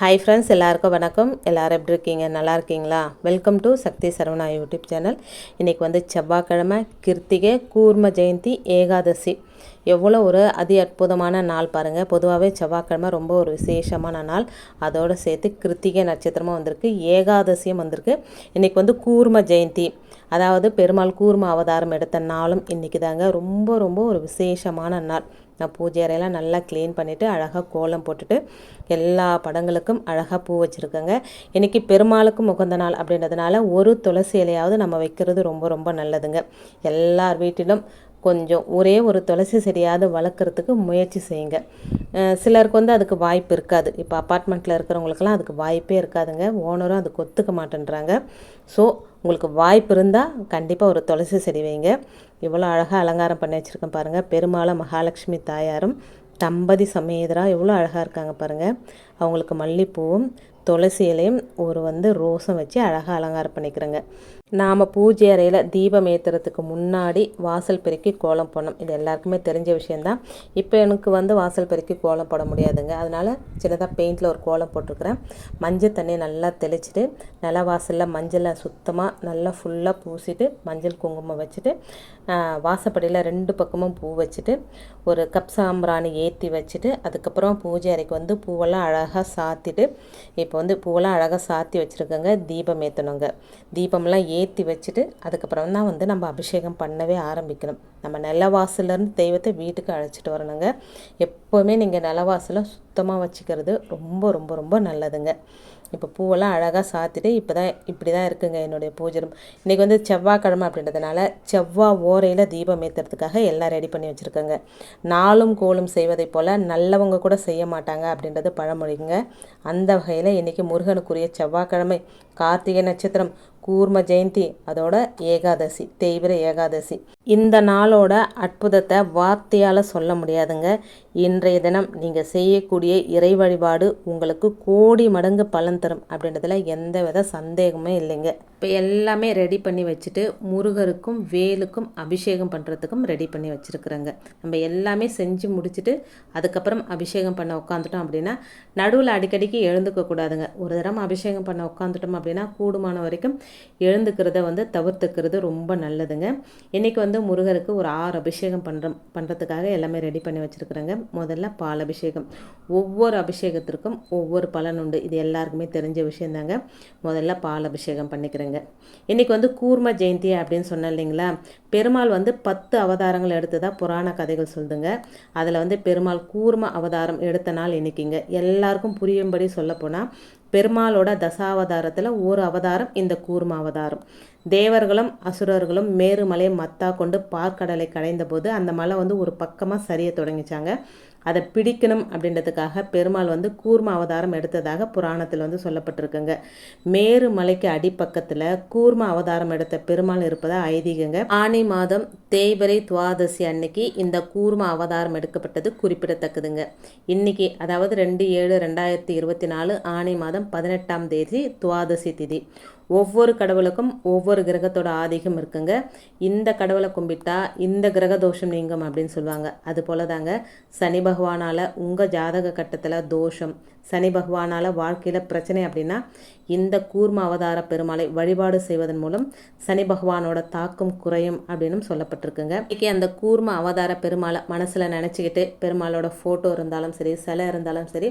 Hi friends எல்லாருக்கும் வணக்கம். எல்லோரும் எப்படி இருக்கீங்க? நல்லா இருக்கீங்களா? Welcome to Shakti Saravana YouTube channel இன்றைக்கி வந்து செவ்வாய்க்கிழமை கிருத்திகை கூர்ம ஜெயந்தி ஏகாதசி. எவ்வளோ ஒரு அதி அற்புதமான நாள் பாருங்கள் பொதுவாகவே செவ்வாய்க்கிழமை ரொம்ப ஒரு விசேஷமான நாள். அதோடு சேர்த்து கிருத்திகை நட்சத்திரமும் வந்திருக்கு ஏகாதசியும் வந்திருக்கு. இன்றைக்கி வந்து கூர்ம ஜெயந்தி. அதாவது பெருமாள் கூர்ம அவதாரம் எடுத்த நாளும் இன்றைக்கி தாங்க ரொம்ப ரொம்ப ஒரு விசேஷமான நாள். நான் பூஜை அறையெல்லாம் நல்லா க்ளீன் பண்ணிவிட்டு அழகாக கோலம் போட்டுட்டு எல்லா படங்களுக்கும் அழகாக பூ வச்சுருக்கேங்க. இன்றைக்கி பெருமாளுக்கும் உகந்த நாள் அப்படின்றதுனால ஒரு துளசி இலையாவது நம்ம வைக்கிறது ரொம்ப ரொம்ப நல்லதுங்க. எல்லார் வீட்டிலும் கொஞ்சம் ஒரே ஒரு துளசி செடியாவது வளர்க்குறதுக்கு முயற்சி செய்யுங்க. சிலருக்கு வந்து அதுக்கு வாய்ப்பு இருக்காது. இப்போ அப்பார்ட்மெண்ட்டில் இருக்கிறவங்களுக்கெல்லாம் அதுக்கு வாய்ப்பே இருக்காதுங்க. ஓனரும் அதுக்கு ஒத்துக்க மாட்டேன்றாங்க. ஸோ உங்களுக்கு வாய்ப்பு இருந்தால் கண்டிப்பாக ஒரு துளசி செடி வைங்க. இவ்வளோ அழகாக அலங்காரம் பண்ணி வச்சுருக்கேன் பாருங்கள் பெருமாளை மகாலட்சுமி தாயாரும் தம்பதி சமேதரா எவ்வளோ அழகாக இருக்காங்க பாருங்கள் அவங்களுக்கு மல்லிப்பூவும் துளசி இலையும் ஒரு வந்து ரோஸும் வச்சு அழகாக அலங்காரம் பண்ணிக்கிறேங்க. நாம் பூஜை அறையில் தீபம் ஏற்றுறதுக்கு முன்னாடி வாசல் பெருக்கி கோலம் போடணும். இது எல்லாருக்குமே தெரிஞ்ச விஷயந்தான் இப்போ எனக்கு வந்து வாசல் பெருக்கி கோலம் போட முடியாதுங்க. அதனால் சின்னதாக பெயிண்டில் ஒரு கோலம் போட்டிருக்கிறேன். மஞ்சள் தண்ணியை நல்லா தெளிச்சிட்டு நில வாசலில் மஞ்சளை சுத்தமாக நல்லா ஃபுல்லாக பூசிட்டு மஞ்சள் குங்குமம் வச்சுட்டு வாசப்படியில் ரெண்டு பக்கமும் பூ வச்சுட்டு ஒரு கப் சாம்பிராணி ஏற்றி வச்சுட்டு அதுக்கப்புறம் பூஜை அறைக்கு வந்து பூவெல்லாம் அழகாக சாத்திட்டு இப்போ வந்து பூவெல்லாம் அழகாக சாத்தி வச்சுருக்கோங்க தீபம் ஏற்றணுங்க தீபம்லாம் ஏற்றி வச்சுட்டு அதுக்கப்புறம் தான் வந்து நம்ம அபிஷேகம் பண்ணவே ஆரம்பிக்கணும். நம்ம நிலவாசலேருந்து தெய்வத்தை வீட்டுக்கு அழைச்சிட்டு வரணுங்க. எப்போவுமே நீங்கள் நிலவாசலை சுத்தமாக வச்சுக்கிறது ரொம்ப ரொம்ப ரொம்ப நல்லதுங்க. இப்போ பூவெல்லாம் அழகாக சாத்திட்டு இப்போ தான் இப்படி தான் இருக்குங்க என்னுடைய பூஜை இன்றைக்கி வந்து செவ்வாய்க்கிழமை அப்படின்றதுனால செவ்வாய் ஓரையில் தீபம் ஏற்றுறதுக்காக எல்லாம் ரெடி பண்ணி வச்சுருக்கேங்க. நாளும் கோலும் செய்வதை போல் நல்லவங்க கூட செய்ய மாட்டாங்க அப்படின்றது பழமொழிங்க. அந்த வகையில் இன்றைக்கி முருகனுக்குரிய செவ்வாய்க்கிழமை கார்த்திகை நட்சத்திரம் கூர்ம ஜெயந்தி அதோட ஏகாதசி தேய்பிர ஏகாதசி. இந்த நாளோட அற்புதத்தை வார்த்தையால் சொல்ல முடியாதுங்க. இன்றைய தினம் நீங்கள் செய்யக்கூடிய இறை வழிபாடு உங்களுக்கு கோடி மடங்கு பலன் தரும் அப்படின்றதுல எந்த வித சந்தேகமே இல்லைங்க. இப்போ எல்லாமே ரெடி பண்ணி வச்சுட்டு முருகருக்கும் வேலுக்கும் அபிஷேகம் பண்ணுறதுக்கும் ரெடி பண்ணி வச்சுருக்குறேங்க. நம்ம எல்லாமே செஞ்சு முடிச்சுட்டு அதுக்கப்புறம் அபிஷேகம் பண்ண உட்காந்துட்டோம் அப்படின்னா நடுவில் அடிக்கடிக்கு எழுந்துக்க கூடாதுங்க. ஒரு தரம் அபிஷேகம் பண்ண உட்காந்துட்டோம் அப்படின்னா கூடுமான வரைக்கும் எழுந்துக்கிறத வந்து தவிர்த்துக்கிறது ரொம்ப நல்லதுங்க. இன்றைக்கி வந்து முருகருக்கு ஒரு ஆறு அபிஷேகம் பண்ணுறோம் பண்ணுறதுக்காக எல்லாமே ரெடி பண்ணி வச்சுருக்குறேங்க. முதல்ல பால் அபிஷேகம். ஒவ்வொரு அபிஷேகத்திற்கும் ஒவ்வொரு பலன் உண்டு. இது எல்லாருக்குமே தெரிஞ்ச விஷயந்தாங்க. முதல்ல பால் அபிஷேகம் பண்ணிக்கிறேங்க. இன்றைக்கி வந்து கூர்ம ஜெயந்தி அப்படின்னு சொன்னேன் இல்லைங்களா? பெருமாள் வந்து பத்து அவதாரங்கள் எடுத்ததாக புராண கதைகள் சொல்லுதுங்க. அதில் வந்து பெருமாள் கூர்ம அவதாரம் எடுத்த நாள் இன்றைக்கிங்க எல்லாருக்கும் புரியும்படி சொல்லப்போனால் பெருமாளோட தசாவதாரத்தில் ஒரு அவதாரம் இந்த கூர்ம அவதாரம். தேவர்களும் அசுரர்களும் மேருமலை மத்தா கொண்டு பார்க்கடலை கடைந்த போது அந்த மலை வந்து ஒரு பக்கமாக சரிய தொடங்கிச்சாங்க. அதை பிடிக்கணும் அப்படின்றதுக்காக பெருமாள் வந்து கூர்ம அவதாரம் எடுத்ததாக புராணத்தில் வந்து சொல்லப்பட்டிருக்குங்க. மேரு மலைக்கு அடிப்பக்கத்தில் கூர்ம அவதாரம் எடுத்த பெருமாள் இருப்பதாக ஐதீகங்க. ஆனி மாதம் தேய்வரை துவாதசி அன்னைக்கு இந்த கூர்ம அவதாரம் எடுக்கப்பட்டது குறிப்பிடத்தக்கதுங்க. இன்னைக்கு அதாவது ரெண்டு ஏழு ரெண்டாயிரத்தி இருபத்தி நாலு ஆனி மாதம் பதினெட்டாம் தேதி துவாதசி திதி. ஒவ்வொரு கடவுளுக்கும் ஒவ்வொரு கிரகத்தோட ஆதிக்கம் இருக்குங்க. இந்த கடவுளை கும்பிட்டா இந்த கிரக தோஷம் நீங்கும் அப்படின்னு சொல்லுவாங்க. அது போல தாங்க சனி பகவானால் உங்கள் ஜாதக கட்டத்தில் தோஷம் சனி பகவானால் வாழ்க்கையில் பிரச்சனை அப்படின்னா இந்த கூர்ம அவதார பெருமாளை வழிபாடு செய்வதன் மூலம் சனி பகவானோட தாக்கம் குறையும் அப்படின்னு சொல்லப்பட்டிருக்குங்க. இன்றைக்கி அந்த கூர்ம அவதார பெருமாளை மனசில் நினச்சிக்கிட்டு பெருமாளோட ஃபோட்டோ இருந்தாலும் சரி சிலை இருந்தாலும் சரி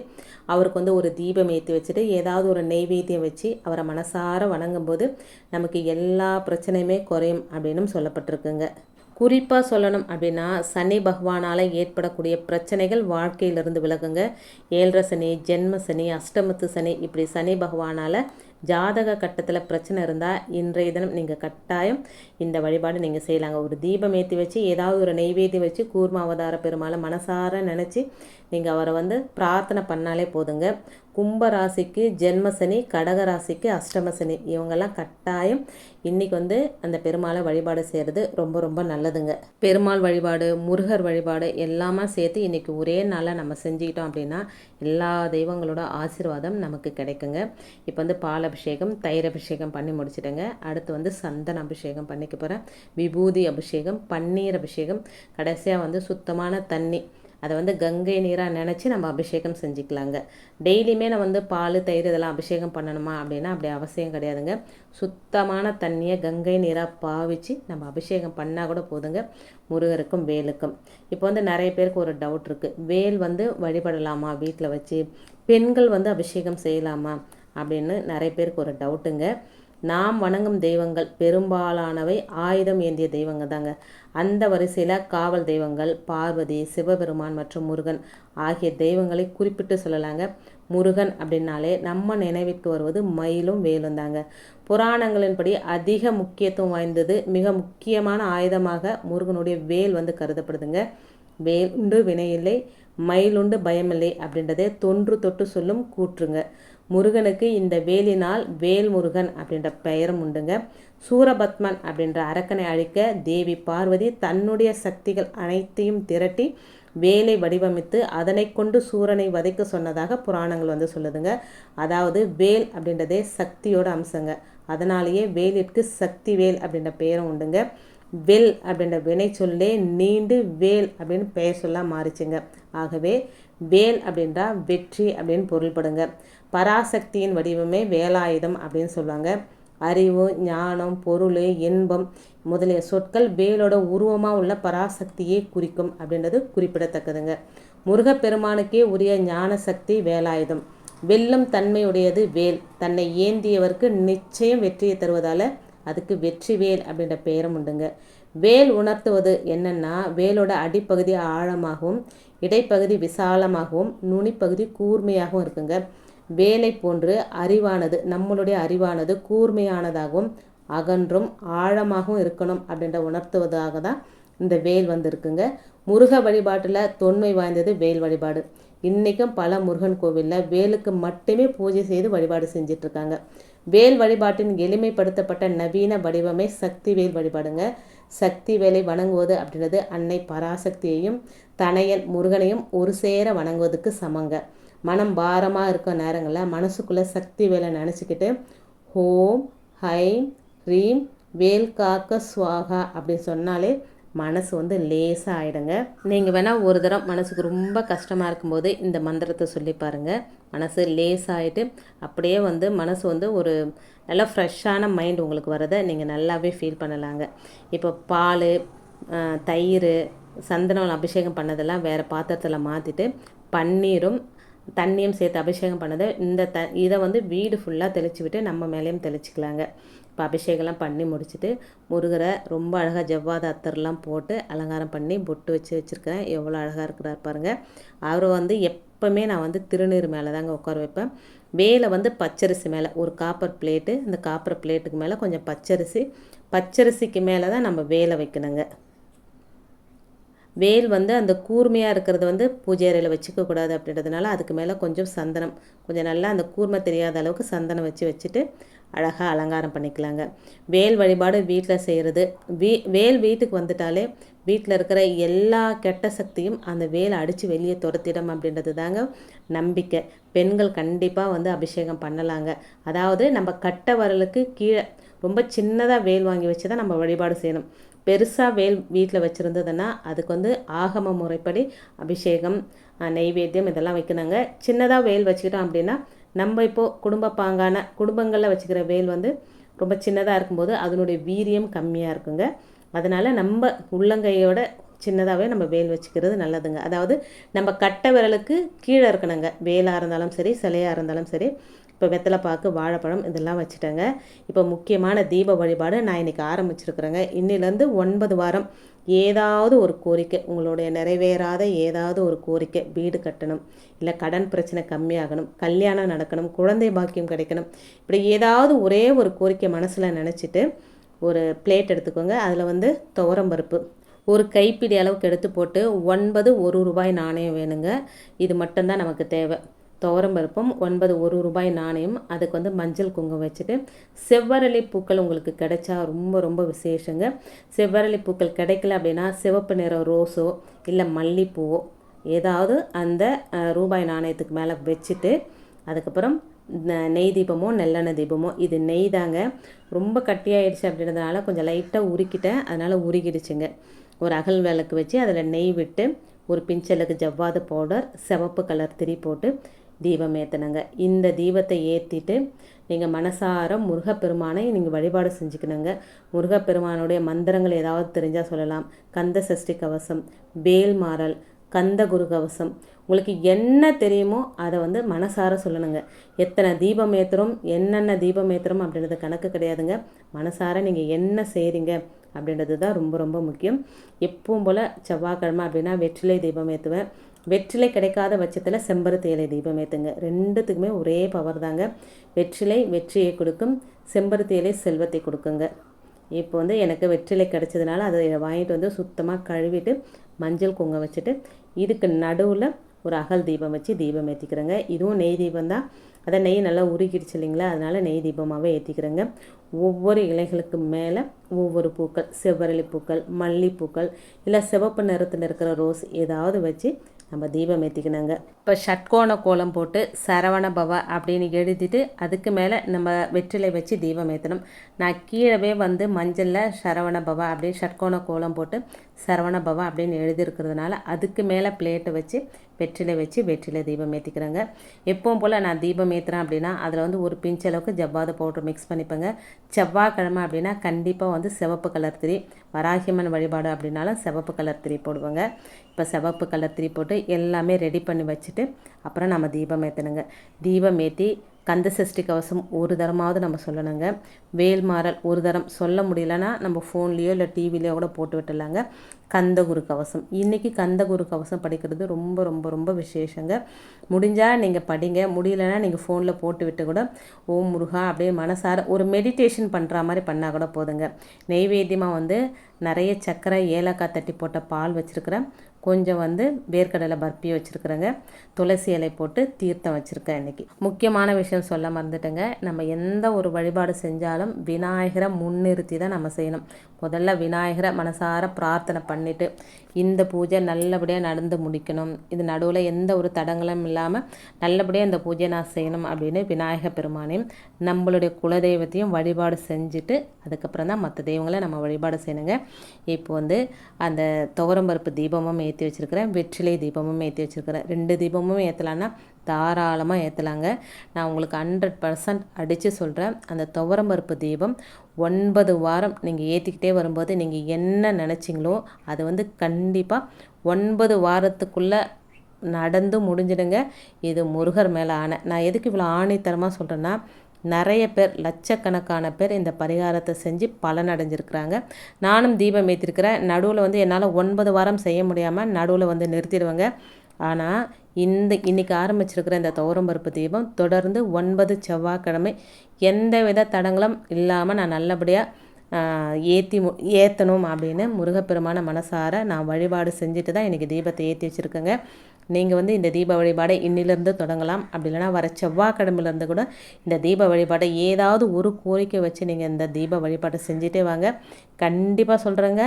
அவருக்கு வந்து ஒரு தீபம் ஏற்றி வச்சுட்டு ஏதாவது ஒரு நெய்வேத்தியம் வச்சு அவரை மனசார வணங்கும்போது நமக்கு எல்லா பிரச்சனையுமே குறையும் அப்படின்னு சொல்லப்பட்டிருக்குங்க. குறிப்பாக சொல்லணும் அப்படின்னா சனி பகவானால் ஏற்படக்கூடிய பிரச்சனைகள் வாழ்க்கையிலிருந்து விலகுங்க. ஏழரை சனி ஜென்ம சனி அஷ்டமத்து சனி இப்படி சனி பகவானால் ஜாதக கட்டத்தில் பிரச்சனை இருந்தால் இன்றைய தினம் நீங்கள் கட்டாயம் இந்த வழிபாடு நீங்கள் செய்யலாங்க. ஒரு தீபம் ஏற்றி வச்சு ஏதாவது ஒரு நெய்வேதி வச்சு கூர்மாவதார பெருமாளை மனசார நினச்சி நீங்கள் அவரை வந்து பிரார்த்தனை பண்ணாலே போதுங்க. கும்பராசிக்கு ஜென்மசனி கடக ராசிக்கு அஷ்டமசனி இவங்கெல்லாம் கட்டாயம் இன்றைக்கி வந்து அந்த பெருமாளை வழிபாடு செய்கிறது ரொம்ப ரொம்ப நல்லதுங்க. பெருமாள் வழிபாடு முருகர் வழிபாடு எல்லாமே சேர்த்து இன்றைக்கி ஒரே நாளில் நம்ம செஞ்சுக்கிட்டோம் அப்படின்னா எல்லா தெய்வங்களோட ஆசீர்வாதம் நமக்கு கிடைக்குங்க. இப்போ வந்து பால் அபிஷேகம் தயிர் அபிஷேகம் பண்ணி முடிச்சிட்டேங்க. அடுத்து வந்து சந்தன அபிஷேகம் பண்ணிக்க போகிறேன் விபூதி அபிஷேகம் பன்னீர் அபிஷேகம் கடைசியாக வந்து சுத்தமான தண்ணி. அதை வந்து கங்கை நீராக நினச்சி நம்ம அபிஷேகம் செஞ்சுக்கலாங்க. டெய்லியுமே நம்ம வந்து பால் தயிர் இதெல்லாம் அபிஷேகம் பண்ணணுமா அப்படின்னா அப்படி அவசியம் கிடையாதுங்க. சுத்தமான தண்ணியை கங்கை நீராக பாவிச்சு நம்ம அபிஷேகம் பண்ணால் கூட போதுங்க. முருகருக்கும் வேலுக்கும். இப்போ வந்து நிறைய பேருக்கு ஒரு டவுட் இருக்குது வேல் வந்து வழிபடலாமா வீட்டில் வச்சு? பெண்கள் வந்து அபிஷேகம் செய்யலாமா அப்படின்னு நிறைய பேருக்கு ஒரு டவுட்டுங்க நாம் வணங்கும் தெய்வங்கள் பெரும்பாலானவை ஆயுதம் ஏந்திய தெய்வங்கள் தாங்க அந்த வரிசையில் காவல் தெய்வங்கள் பார்வதி சிவபெருமான் மற்றும் முருகன் ஆகிய தெய்வங்களை குறிப்பிட்டு சொல்லலாங்க. முருகன் அப்படின்னாலே நம்ம நினைவிற்கு வருவது மயிலும் வேலும் தாங்க புராணங்களின்படி அதிக முக்கியத்துவம் வாய்ந்தது மிக முக்கியமான ஆயுதமாக முருகனுடைய வேல் வந்து கருதப்படுதுங்க. வேல் உண்டு வினையில்லை மயிலுண்டு பயமில்லை அப்படின்றதே தொன்று தொட்டு சொல்லும் கூற்றுங்க. முருகனுக்கு இந்த வேலினால் வேல்முருகன் அப்படின்ற பெயரும் உண்டுங்க. சூரபத்மன் அப்படின்ற அரக்கனை அழிக்க தேவி பார்வதி தன்னுடைய சக்திகள் அனைத்தையும் திரட்டி வேலை வடிவமைத்து அதனை கொண்டு சூரனை வதைக்க சொன்னதாக புராணங்கள் வந்து சொல்லுதுங்க. அதாவது வேல் அப்படின்றதே சக்தியோட அம்சங்க. அதனாலேயே வேலிற்கு சக்தி வேல் அப்படின்ற பெயரும் உண்டுங்க. வெல் அப்படின்ற வினை சொல்லே நீண்டு வேல் அப்படின்னு பெயர் சொல்ல மாறிச்சுங்க. ஆகவே வேல் அப்படின்றா வெற்றி அப்படின்னு பொருள்படுங்க. பராசக்தியின் வடிவமே வேலாயுதம் அப்படின்னு சொல்லுவாங்க. அறிவு ஞானம் பொருள் இன்பம் முதலிய சொற்கள் வேலோட உருவமாக உள்ள பராசக்தியை குறிக்கும் அப்படின்றது குறிப்பிடத்தக்கதுங்க. முருகப்பெருமானுக்கே உரிய ஞான சக்தி வேலாயுதம். வெல்லும் தன்மையுடையது வேல். தன்னை ஏந்தியவருக்கு நிச்சயம் வெற்றியை தருவதால் அதுக்கு வெற்றி வேல் அப்படின்ற பெயரும் உண்டுங்க. வேல் உணர்த்துவது என்னென்னா வேலோட அடிப்பகுதி ஆழமாகவும் இடைப்பகுதி விசாலமாகவும் நுனிப்பகுதி கூர்மையாகவும் இருக்குங்க. வேலை போன்று அறிவானது நம்மளுடைய அறிவானது கூர்மையானதாகவும் அகன்றும் ஆழமாகவும் இருக்கணும் அப்படின்ற உணர்த்துவதாக தான் இந்த வேல் வந்திருக்குங்க. முருக வழிபாட்டில் தொன்மை வாய்ந்தது வேல் வழிபாடு. இன்றைக்கும் பல முருகன் கோவிலில் வேலுக்கு மட்டுமே பூஜை செய்து வழிபாடு செஞ்சிட்ருக்காங்க. வேல் வழிபாட்டின் எளிமைப்படுத்தப்பட்ட நவீன வடிவமே சக்தி வேல் வழிபாடுங்க. சக்தி வேலை வணங்குவது அப்படின்றது அன்னை பராசக்தியையும் தனையன் முருகனையும் ஒரு சேர வணங்குவதுக்கு சமங்க. மனம் பாரமாக இருக்க நேரங்களில் மனசுக்குள்ளே சக்தி வேலை நினச்சிக்கிட்டு ஹோம் ஹைம் ஹ்ரீம் வேல் காக்க சுவாகா அப்படின்னு சொன்னாலே மனசு வந்து லேசாக ஆகிடுங்க நீங்கள் வேணால் ஒரு தடவை மனசுக்கு ரொம்ப கஷ்டமாக இருக்கும்போது இந்த மந்திரத்தை சொல்லி பாருங்கள் மனசு லேசாகிட்டு அப்படியே வந்து மனசு வந்து ஒரு நல்ல ஃப்ரெஷ்ஷான மைண்ட் உங்களுக்கு வரதை நீங்கள் நல்லாவே ஃபீல் பண்ணலாங்க. இப்போ பால் தயிர் சந்தனம் அபிஷேகம் பண்ணதெல்லாம் வேறு பாத்திரத்தில் மாற்றிட்டு பன்னீரும் தண்ணியும் சேர்த்து அபிஷேகம் பண்ணதை. இந்த த இதை வந்து வீடு ஃபுல்லாக தெளித்து விட்டு நம்ம மேலேயும் தெளிச்சிக்கலாங்க. இப்போ அபிஷேகம்லாம் பண்ணி முடிச்சுட்டு முருகரை ரொம்ப அழகாக ஜவ்வாத அத்தர்லாம் போட்டு அலங்காரம் பண்ணி பொட்டு வச்சு வச்சுருக்கிறேன். எவ்வளோ அழகாக இருக்கிறார் பாருங்கள் அவர் வந்து எப்போவுமே நான் வந்து திருநீர் மேலே தாங்க உட்கார வைப்பேன். வேலை வந்து பச்சரிசி மேலே ஒரு காப்பர் பிளேட்டு இந்த காப்பர் பிளேட்டுக்கு மேலே கொஞ்சம் பச்சரிசி பச்சரிசிக்கு மேலே தான் நம்ம வேலை வைக்கணுங்க. வேல் வந்து அந்த கூர்மையாக இருக்கிறது வந்து பூஜை அறையில் வச்சுக்கக்கூடாது அப்படின்றதுனால அதுக்கு மேலே கொஞ்சம் சந்தனம் கொஞ்சம் நல்லா அந்த கூர்மை தெரியாத அளவுக்கு சந்தனம் வச்சு வச்சுட்டு அழகாக அலங்காரம் பண்ணிக்கலாங்க. வேல் வழிபாடு வீட்டில் செய்கிறது வீ வேல் வீட்டுக்கு வந்துட்டாலே வீட்டில் இருக்கிற எல்லா கெட்ட சக்தியும் அந்த வேலை அடித்து வெளியே துரத்திடும் அப்படின்றது தாங்க நம்பிக்கை. பெண்கள் கண்டிப்பாக வந்து அபிஷேகம் பண்ணலாங்க. அதாவது நம்ம கட்ட வரலுக்கு கீழே ரொம்ப சின்னதாக வேல் வாங்கி வச்சு தான் நம்ம வழிபாடு செய்யணும். பெருசாக வேல் வீட்டில் வச்சுருந்ததுன்னா அதுக்கு வந்து ஆகம முறைப்படி அபிஷேகம் நெய்வேத்தியம் இதெல்லாம் வைக்கணுங்க. சின்னதாக வேல் வச்சுக்கிட்டோம் அப்படின்னா நம்ம இப்போது குடும்ப பாங்கான குடும்பங்களில் வச்சுக்கிற வேல் வந்து ரொம்ப சின்னதாக இருக்கும்போது அதனுடைய வீரியம் கம்மியாக இருக்குங்க. அதனால் நம்ம உள்ளங்கையோட சின்னதாகவே நம்ம வேல் வச்சுக்கிறது நல்லதுங்க. அதாவது நம்ம கட்ட விரலுக்கு கீழே இருக்கணுங்க. வேலாக இருந்தாலும் சரி சிலையாக இருந்தாலும் சரி. இப்போ வெத்தலைப்பாக்கு வாழைப்பழம் இதெல்லாம் வச்சுட்டேங்க. இப்போ முக்கியமான தீப வழிபாடு நான் இன்றைக்கி ஆரம்பிச்சிருக்கிறேங்க. இன்னிலேருந்து ஒன்பது வாரம் ஏதாவது ஒரு கோரிக்கை உங்களுடைய நிறைவேறாத ஏதாவது ஒரு கோரிக்கை வீடு கட்டணும் இல்லை கடன் பிரச்சனை கம்மியாகணும் கல்யாணம் நடக்கணும் குழந்தை பாக்கியம் கிடைக்கணும் இப்படி ஏதாவது ஒரே ஒரு கோரிக்கை மனசில் நினச்சிட்டு ஒரு பிளேட் எடுத்துக்கோங்க. அதில் வந்து துவரம்பருப்பு ஒரு கைப்பிடி அளவுக்கு எடுத்து போட்டு ஒன்பது ஒரு ரூபாய் நாணயம் வேணுங்க. இது மட்டும்தான் நமக்கு தேவை. துவரம் பருப்பும் ஒன்பது ஒரு ரூபாய் நாணயம். அதுக்கு வந்து மஞ்சள் குங்குமம் வச்சுட்டு செவ்வரளி பூக்கள் உங்களுக்கு கிடைச்சா ரொம்ப ரொம்ப விசேஷங்க. செவ்வரளி பூக்கள் கிடைக்கல அப்படின்னா சிவப்பு நிறம் ரோஸோ இல்லை மல்லிப்பூவோ ஏதாவது அந்த ரூபாய் நாணயத்துக்கு மேலே வச்சுட்டு அதுக்கப்புறம் நெய் தீபமோ நல்லெண்ணெய் தீபமோ இது நெய் தாங்க. ரொம்ப கட்டியாயிடுச்சு அப்படின்றதுனால கொஞ்சம் லைட்டாக உருக்கிட்டேன். அதனால் உருகிடுச்சுங்க. ஒரு அகல் விளக்கு வச்சு அதில் நெய் விட்டு ஒரு பிஞ்சலுக்கு ஜவ்வாது பவுடர் சிவப்பு கலர் திரி போட்டு தீபம் ஏற்றினங்க இந்த தீபத்தை ஏற்றிட்டு நீங்கள் மனசார முருகப்பெருமானை நீங்கள் வழிபாடு செஞ்சுக்கணுங்க. முருகப்பெருமானுடைய மந்திரங்கள் ஏதாவது தெரிஞ்சால் சொல்லலாம். கந்த சஷ்டி கவசம் வேல் மாறல் கந்த குரு கவசம். உங்களுக்கு என்ன தெரியுமோ அதை வந்து மனசார சொல்லணுங்க. எத்தனை தீபம் ஏற்றுறோம் என்னென்ன தீபம் ஏற்றுறோம் அப்படின்றது கணக்கு கிடையாதுங்க. மனசார நீங்கள் என்ன செய்கிறீங்க அப்படின்றது தான் ரொம்ப ரொம்ப முக்கியம். எப்பவும் போல் செவ்வாய்க்கிழமை அப்படின்னா வெற்றிலை தீபம் ஏற்றுவேன் வெற்றிலை கிடைக்காத பட்சத்தில் செம்பருத்தி இலை தீபம் ஏற்றுங்க ரெண்டுத்துக்குமே ஒரே பவர் தாங்க. வெற்றிலை வெற்றியை கொடுக்கும் செம்பருத்தி இலை செல்வத்தை கொடுக்குங்க. இப்போ வந்து எனக்கு வெற்றிலை கிடைச்சதுனால அதை வாங்கிட்டு வந்து சுத்தமாக கழுவிட்டு மஞ்சள் குங்க வச்சுட்டு இதுக்கு நடுவில் ஒரு அகல் தீபம் வச்சு தீபம் ஏற்றிக்கிறேங்க இதுவும் நெய் தீபம் தான். அதை நெய் நல்லா உருகிடுச்சு இல்லைங்களா? அதனால் நெய் தீபமாகவே ஏற்றிக்கிறேங்க ஒவ்வொரு இலைகளுக்கு மேலே ஒவ்வொரு பூக்கள் செவ்வரளி பூக்கள் மல்லிப்பூக்கள் இல்லை சிவப்பு நிறத்தில் இருக்கிற ரோஸ் ஏதாவது வச்சு நம்ம தீபம் ஏற்றிக்கணுங்க இப்போ ஷட்கோண கோலம் போட்டு சரவண பவ அப்படின்னு எழுதிட்டு அதுக்கு மேலே நம்ம வெற்றிலை வச்சு தீபம் ஏற்றணும் நான் கீழவே வந்து மஞ்சளில் சரவண பவ அப்படின்னு ஷட்கோண கோலம் போட்டு சரவண பவ அப்படின்னு எழுதியிருக்கிறதுனால அதுக்கு மேலே பிளேட்டை வச்சு வெற்றிலை வச்சு வெற்றிலை தீபம் ஏற்றிக்கிறேங்க எப்பவும் போல் நான் தீபம் ஏற்றுறேன் அப்படின்னா அதில் வந்து ஒரு பிஞ்ச் அளவுக்கு ஜவ்வாது பவுட்ரு மிக்ஸ் பண்ணிப்பேங்க. செவ்வாய்க்கிழமை அப்படின்னா கண்டிப்பாக வந்து சிவப்பு கலர் திரி வராகியம்மன் வழிபாடு அப்படின்னாலும் சிவப்பு கலர் திரி போடுவாங்க. இப்போ சிவப்பு கலர் திரி போட்டு எல்லாமே ரெடி பண்ணி வச்சுட்டு அப்புறம் நம்ம தீபம் ஏற்றணுங்க தீபம் ஏற்றி கந்த சஷ்டி கவசம் ஒரு தரமாவது நம்ம சொல்லணுங்க. வேல்மாறல் ஒரு தரம் சொல்ல முடியலன்னா நம்ம ஃபோன்லேயோ இல்லை டிவிலையோ கூட போட்டு விட்டுலாங்க கந்தகுரு கவசம். இன்றைக்கி கந்தகுரு கவசம் படிக்கிறது ரொம்ப ரொம்ப ரொம்ப விசேஷங்க. முடிஞ்சால் நீங்கள் படிங்க. முடியலன்னா நீங்கள் ஃபோனில் போட்டு விட்டு கூட ஓம் முருகா அப்படியே மனசார ஒரு மெடிடேஷன் பண்ணுற மாதிரி பண்ணால் கூட போதுங்க. நெய்வேத்தியமாக வந்து நிறைய சர்க்கரை ஏலக்காய் தட்டி போட்ட பால் வச்சுருக்கிறேன். கொஞ்சம் வந்து வேர்க்கடலை பர்ப்பி வச்சுருக்குறேங்க. துளசி இலை போட்டு தீர்த்தம் வச்சுருக்கேன் இன்றைக்கி முக்கியமான விஷயம் சொல்ல மறந்துட்டேங்க. நம்ம எந்த ஒரு வழிபாடு செஞ்சாலும் விநாயகரை முன்னிறுத்தி தான் நம்ம செய்யணும். முதல்ல விநாயகரை மனசார பிரார்த்தனை பண்ணிவிட்டு இந்த பூஜை நல்லபடியாக நடந்து முடிக்கணும். இது நடுவில் எந்த ஒரு தடங்களும் இல்லாமல் நல்லபடியாக இந்த பூஜையை நான் செய்யணும் அப்படின்னு விநாயக பெருமானையும் நம்மளுடைய குலதெய்வத்தையும் வழிபாடு செஞ்சுட்டு அதுக்கப்புறம் தான் மற்ற தெய்வங்களை நம்ம வழிபாடு செய்யணுங்க. இப்போ வந்து அந்த துவரம்பருப்பு தீபமும் ஏற்றி ஏற்றி வச்சுருக்கிறேன். வெற்றிலை தீபமும் ஏற்றி வச்சுருக்கிறேன். ரெண்டு தீபமும் ஏற்றலான்னா தாராளமாக ஏற்றலாங்க நான் உங்களுக்கு ஹண்ட்ரட் பர்சன்ட் அடித்து சொல்கிறேன் அந்த துவரம்பருப்பு தீபம் ஒன்பது வாரம் நீங்கள் ஏற்றிக்கிட்டே வரும்போது நீங்கள் என்ன நினச்சிங்களோ அது வந்து கண்டிப்பாக ஒன்பது வாரத்துக்குள்ளே நடந்து முடிஞ்சிடுங்க. இது முருகர் மேலே ஆணை நான் எதுக்கு இவ்வளோ ஆணைத்தரமாக சொல்கிறேன்னா நிறைய பேர் லட்சக்கணக்கான பேர் இந்த பரிகாரத்தை செஞ்சு பலனடைஞ்சிருக்கிறாங்க. நானும் தீபம் ஏற்றிருக்கிறேன் நடுவில் வந்து என்னால் ஒன்பது வாரம் செய்ய முடியாமல் நடுவில் வந்து நிறுத்திடுவேங்க. ஆனால் இந்த இன்றைக்கி ஆரம்பிச்சிருக்கிற இந்த துவரம்பருப்பு தீபம் தொடர்ந்து ஒன்பது செவ்வாய்க்கிழமை எந்த வித தடங்களும் இல்லாமல் நான் நல்லபடியாக ஏற்றி மு ஏற்றணும் அப்படின்னு முருகப்பெருமான மனசார நான் வழிபாடு செஞ்சுட்டு தான் எனக்கு தீபத்தை ஏற்றி வச்சுருக்கேங்க. நீங்கள் வந்து இந்த தீப வழிபாடை இன்னிலிருந்து தொடங்கலாம். அப்படி இல்லைனா வர செவ்வாய்க்கிழமையிலேருந்து கூட இந்த தீப வழிபாடை ஏதாவது ஒரு கோரிக்கை வச்சு நீங்கள் இந்த தீப வழிபாட்டை செஞ்சுட்டே வாங்க. கண்டிப்பாக சொல்கிறேங்க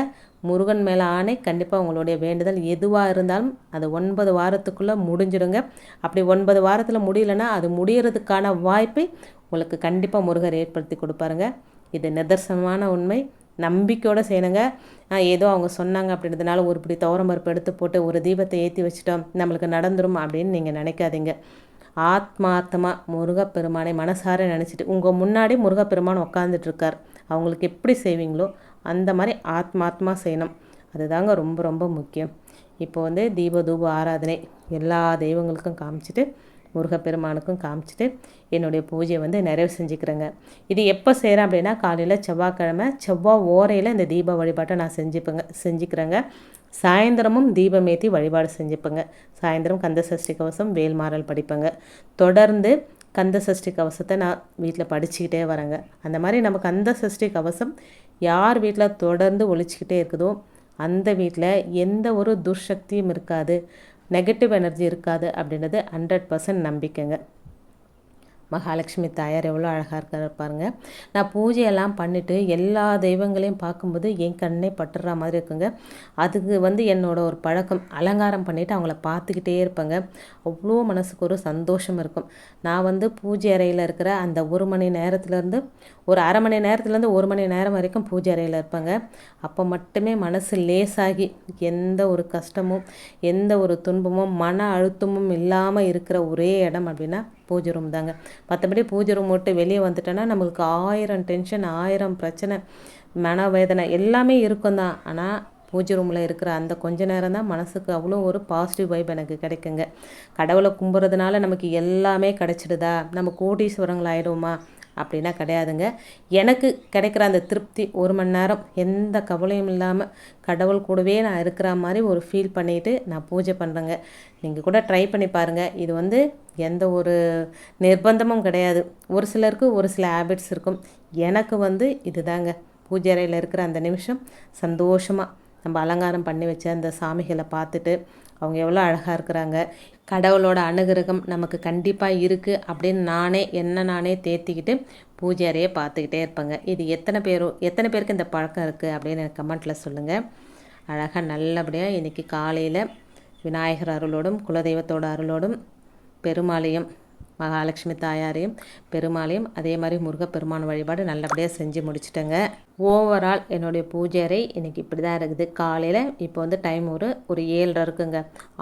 முருகன் மேலே ஆணை கண்டிப்பாக உங்களுடைய வேண்டுதல் எதுவாக இருந்தாலும் அது ஒன்பது வாரத்துக்குள்ளே முடிஞ்சிடுங்க. அப்படி ஒன்பது வாரத்தில் முடியலன்னா அது முடியறதுக்கான வாய்ப்பை உங்களுக்கு கண்டிப்பாக முருகர் ஏற்படுத்தி கொடுப்பாருங்க. இது நிதர்சனமான உண்மை. நம்பிக்கையோடு செய்யணுங்க. ஏதோ அவங்க சொன்னாங்க அப்படின்றதுனால ஒரு பிடி துவரம் பருப்பு எடுத்து போட்டு ஒரு தீபத்தை ஏற்றி வச்சுட்டோம். நம்மளுக்கு நடந்துரும் அப்படின்னு நீங்கள் நினைக்காதீங்க. ஆத்மார்த்தமாக முருகப்பெருமானை மனசார நினச்சிட்டு உங்கள் முன்னாடி முருகப்பெருமான் உட்காந்துட்ருக்கார் அவங்களுக்கு எப்படி செய்வீங்களோ அந்த மாதிரி ஆத்மார்த்தமாக செய்யணும். அதுதாங்க ரொம்ப ரொம்ப முக்கியம். இப்போ வந்து தீப தூப ஆராதனை எல்லா தெய்வங்களுக்கும் காமிச்சிட்டு முருகப்பெருமானுக்கும் காமிச்சிட்டு என்னுடைய பூஜையை வந்து நிறைவு செஞ்சுக்கிறேங்க. இது எப்போ செய்கிறேன் அப்படின்னா காலையில் செவ்வாய்க்கிழமை செவ்வாய் ஓரையில் இந்த தீப வழிபாட்டை நான் செஞ்சுப்பேங்க செஞ்சுக்கிறேங்க. சாயந்தரமும் தீபம் வழிபாடு செஞ்சுப்பேங்க. சாயந்தரம் கந்த சஷ்டி கவசம் வேல்மாறல் படிப்பேங்க. தொடர்ந்து கந்த சஷ்டி கவசத்தை நான் வீட்டில் படிச்சுக்கிட்டே வரேங்க. அந்த மாதிரி நம்ம கந்த சஷ்டி கவசம் யார் வீட்டில் தொடர்ந்து ஒழிச்சிக்கிட்டே இருக்குதோ அந்த வீட்டில் எந்த ஒரு துர்சக்தியும் இருக்காது. நெகட்டிவ் எனர்ஜி இருக்காது அப்படின்றது ஹண்ட்ரட் பர்சன்ட் நம்பிக்கைங்க. மகாலட்சுமி தாயார் எவ்வளோ அழகாக இருக்கிற பாருங்க. நான் பூஜையெல்லாம் பண்ணிவிட்டு எல்லா தெய்வங்களையும் பார்க்கும்போது என் கண்ணே பட்டுற மாதிரி இருக்குங்க. அதுக்கு வந்து என்னோட ஒரு பழக்கம் அலங்காரம் பண்ணிவிட்டு அவங்கள பார்த்துக்கிட்டே இருப்பேங்க. அவ்வளோ மனசுக்கு ஒரு சந்தோஷம் இருக்கும். நான் வந்து பூஜை அறையில் இருக்கிற அந்த ஒரு மணி நேரத்துலேருந்து ஒரு அரை மணி நேரத்துலேருந்து ஒரு மணி நேரம் வரைக்கும் பூஜை அறையில் இருப்பேங்க. அப்போ மட்டுமே மனசு லேசாகி எந்த ஒரு கஷ்டமும் எந்த ஒரு துன்பமும் மன அழுத்தமும் இல்லாமல் இருக்கிற ஒரே இடம் அப்படின்னா பூஜை ரூம் தாங்க. மற்றபடி பூஜை ரூம் விட்டு வெளியே வந்துட்டோன்னா நம்மளுக்கு ஆயிரம் டென்ஷன் ஆயிரம் பிரச்சனை மனவேதனை எல்லாமே இருக்கும் தான். ஆனால் பூஜை ரூமில் இருக்கிற அந்த கொஞ்ச நேரம் தான் மனசுக்கு அவ்வளோ ஒரு பாசிட்டிவ் வைப் எனக்கு கிடைக்குங்க. கடவுளை கும்புறதுனால நமக்கு எல்லாமே கிடைச்சிடுதா? நம்ம கோடீஸ்வரங்கள் ஆயிடுவோமா அப்படின்னா கிடையாதுங்க. எனக்கு கிடைக்கிற அந்த திருப்தி ஒரு மணி நேரம் எந்த கவலையும் இல்லாமல் கடவுள் கூடவே நான் இருக்கிற மாதிரி ஒரு ஃபீல் பண்ணிவிட்டு நான் பூஜை பண்ணுறேங்க நீங்கள் கூட ட்ரை பண்ணி பாருங்கள் இது வந்து எந்த ஒரு நிர்பந்தமும் கிடையாது. ஒரு சிலருக்கு ஒரு சில ஹேபிட்ஸ் இருக்கும். எனக்கு வந்து இதுதாங்க. பூஜை அறையில் இருக்கிற அந்த நிமிஷம் சந்தோஷமாக நம்ம அலங்காரம் பண்ணி வச்ச அந்த சாமிகளை பார்த்துட்டு அவங்க எவ்வளோ அழகாக இருக்கிறாங்க. கடவுளோட அனுகிரகம் நமக்கு கண்டிப்பாக இருக்குது அப்படின்னு நானே என்ன நானே தேர்த்திக்கிட்டு பூஜை அறையை பார்த்துக்கிட்டே இருப்பேங்க. இது எத்தனை பேரும் எத்தனை பேருக்கு இந்த பழக்கம் இருக்குது அப்படின்னு எனக்கு கமெண்ட்டில் சொல்லுங்கள் அழகாக நல்லபடியாக இன்றைக்கி காலையில் விநாயகர் அருளோடும் குலதெய்வத்தோட அருளோடும் பெருமாளையும் மகாலட்சுமி தாயாரையும் பெருமாளையும் அதே மாதிரி முருகப்பெருமான் வழிபாடு நல்லபடியாக செஞ்சு முடிச்சிட்டேங்க. ஓவரால் என்னுடைய பூஜை அறை இன்றைக்கி இப்படி தான் இருக்குது. காலையில் இப்போ வந்து டைம் ஒரு ஒரு ஏழரை இருக்குங்க.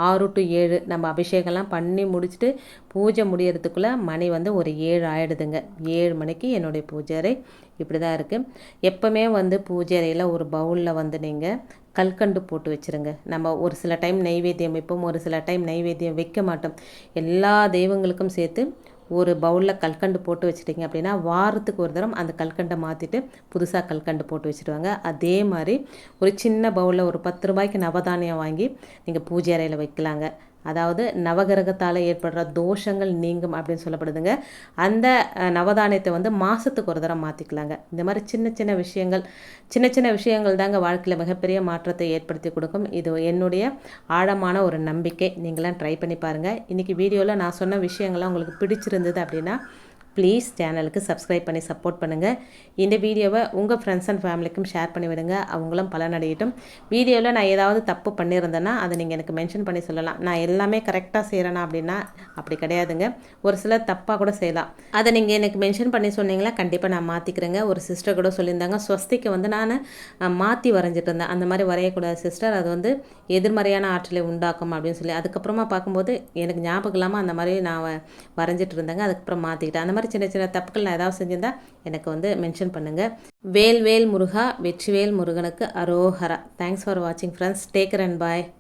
ஆறு டு ஏழு நம்ம அபிஷேகம்லாம் பண்ணி முடிச்சுட்டு பூஜை முடியறதுக்குள்ளே மணி வந்து ஒரு ஏழு ஆகிடுதுங்க ஏழு மணிக்கு என்னுடைய பூஜை அறை இப்படி தான் இருக்குது எப்போவுமே வந்து பூஜை அறையில் ஒரு பவுலில் வந்து நீங்கள் கல்கண்டு போட்டு வச்சுருங்க. நம்ம ஒரு சில டைம் நைவேத்தியம் வைப்போம் ஒரு சில டைம் நைவேத்தியம் வைக்க மாட்டோம். எல்லா தெய்வங்களுக்கும் சேர்த்து ஒரு பவுலில் கல்கண்டு போட்டு வச்சுட்டிங்க அப்படின்னா வாரத்துக்கு ஒரு தரம் அந்த கல்கண்டை மாற்றிட்டு புதுசாக கல்கண்டு போட்டு வச்சுருவாங்க அதே மாதிரி ஒரு சின்ன பவுலில் ஒரு பத்து ரூபாய்க்கு நவதானியம் வாங்கி நீங்கள் பூஜை அறையில் வைக்கலாங்க. அதாவது நவகிரகத்தால் ஏற்படுற தோஷங்கள் நீங்கும் அப்படின்னு சொல்லப்படுதுங்க. அந்த நவதானியத்தை வந்து மாதத்துக்கு ஒரு தரம் மாற்றிக்கலாங்க இந்த மாதிரி சின்ன சின்ன விஷயங்கள் சின்ன சின்ன விஷயங்கள் தாங்க வாழ்க்கையில் மிகப்பெரிய மாற்றத்தை ஏற்படுத்தி கொடுக்கும். இது என்னுடைய ஆழமான ஒரு நம்பிக்கை. நீங்களாம் ட்ரை பண்ணி பாருங்கள் இன்றைக்கி வீடியோவில் நான் சொன்ன விஷயங்கள்லாம் உங்களுக்கு பிடிச்சிருந்தது அப்படின்னா ப்ளீஸ் சேனலுக்கு சப்ஸ்கிரைப் பண்ணி சப்போர்ட் பண்ணுங்கள் இந்த வீடியோவை உங்கள் ஃப்ரெண்ட்ஸ் அண்ட் ஃபேமிலிக்கும் ஷேர் பண்ணி விடுங்க. அவங்களும் பலனடையட்டும். வீடியோவில் நான் ஏதாவது தப்பு பண்ணியிருந்தேன்னா அதை நீங்கள் எனக்கு மென்ஷன் பண்ணி சொல்லலாம். நான் எல்லாமே கரெக்டாக செய்கிறேனா அப்படின்னா அப்படி கிடையாதுங்க. ஒரு சிலர் தப்பாக கூட செய்யலாம். அதை நீங்கள் எனக்கு மென்ஷன் பண்ணி சொன்னீங்களா கண்டிப்பாக நான் மாற்றிக்கிறேங்க ஒரு சிஸ்டர் கூட சொல்லியிருந்தாங்க ஸ்வஸ்திக்கு வந்து நான் மாற்றி வரைஞ்சிட்டு இருந்தேன் அந்த மாதிரி வரையக்கூடாது சிஸ்டர் அது வந்து எதிர்மறையான ஆற்றலை உண்டாக்கும் அப்படின்னு சொல்லி. அதுக்கப்புறமா பார்க்கும்போது எனக்கு ஞாபகம் இல்லாமல் அந்த மாதிரி நான் வரைஞ்சிட்டு இருந்தேங்க அதுக்கப்புறம் மாற்றிக்கிட்டேன் அந்த மாதிரி சின்ன சின்ன தப்புகள் நான் ஏதாவது செஞ்சிருந்தா எனக்கு வந்து மென்ஷன் பண்ணுங்கள் வேல் வேல் முருகா வெற்றிவேல் முருகனுக்கு அரோஹரா. தேங்க்ஸ் ஃபார் வாட்சிங் friends take care and bye